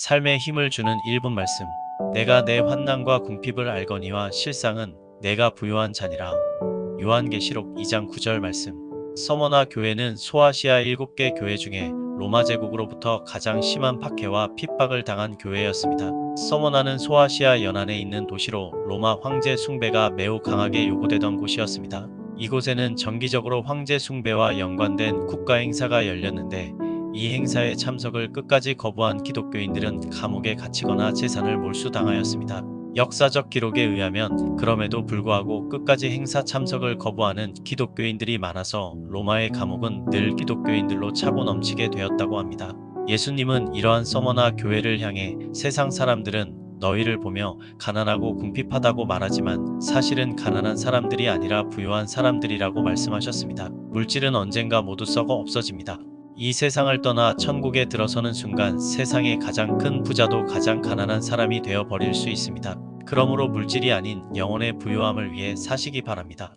삶에 힘을 주는 1분 말씀. 내가 내 환난과 궁핍을 알거니와 실상은 내가 부요한 자니라. 요한계시록 2장 9절 말씀. 서머나 교회는 소아시아 7개 교회 중에 로마 제국으로부터 가장 심한 박해와 핍박을 당한 교회였습니다. 서머나는 소아시아 연안에 있는 도시로 로마 황제 숭배가 매우 강하게 요구되던 곳이었습니다. 이곳에는 정기적으로 황제 숭배와 연관된 국가 행사가 열렸는데 이 행사에 참석을 끝까지 거부한 기독교인들은 감옥에 갇히거나 재산을 몰수당하였습니다. 역사적 기록에 의하면 그럼에도 불구하고 끝까지 행사 참석을 거부하는 기독교인들이 많아서 로마의 감옥은 늘 기독교인들로 차고 넘치게 되었다고 합니다. 예수님은 이러한 서머나 교회를 향해 세상 사람들은 너희를 보며 가난하고 궁핍하다고 말하지만 사실은 가난한 사람들이 아니라 부유한 사람들이라고 말씀하셨습니다. 물질은 언젠가 모두 썩어 없어집니다. 이 세상을 떠나 천국에 들어서는 순간 세상의 가장 큰 부자도 가장 가난한 사람이 되어 버릴 수 있습니다. 그러므로 물질이 아닌 영혼의 부유함을 위해 사시기 바랍니다.